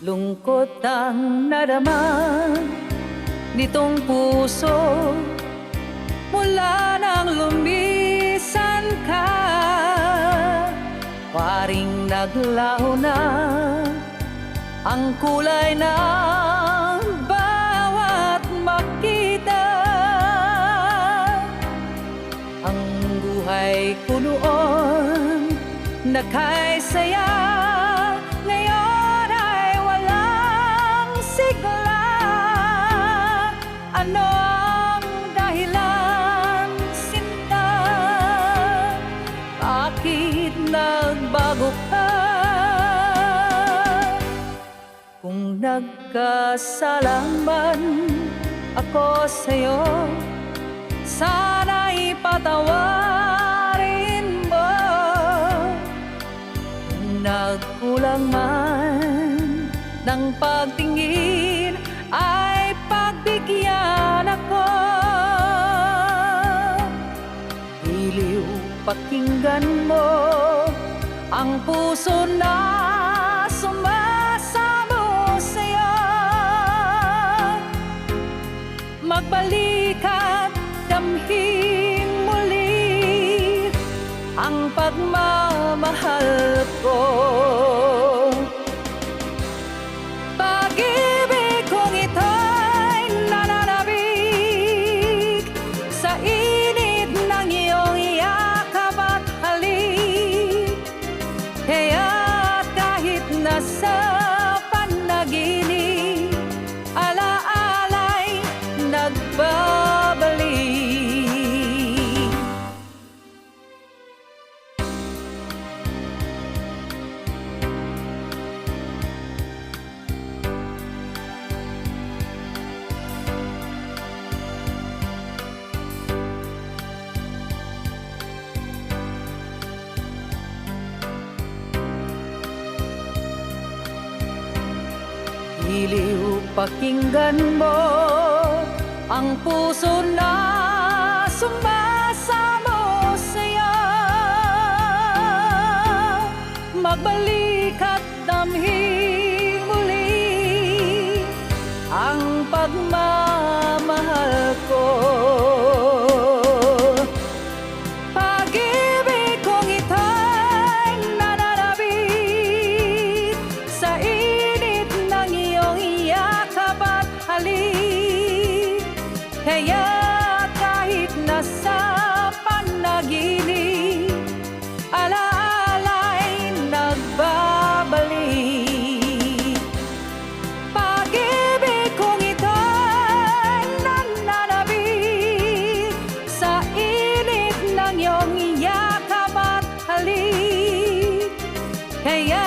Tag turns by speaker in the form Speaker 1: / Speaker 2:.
Speaker 1: Lungkot ang narama nitong puso. Mula nang lumisan ka Paring naglaho na Ang kulay ng bawat makita. Ang buhay ko noon Nakaisaya nagbago ka? Kung nagkasalaman ako sa'yo Sana'y patawarin mo. Kung nagkulang man ng pagtingin Ay pagbigyan ako. Pakinggan mo Ang puso na sumasamo sa'yo. Magbalik at damhin muli Ang pagmamahal ko Iliw pakinggan mo ang puso na sumasamo sa'yo. Magbalik Kaya kahit nasa panaginip Alaala'y nagbabalik. Pag-ibig kong ito'y nananabik Sa init ng iyong yakap at halik. Kaya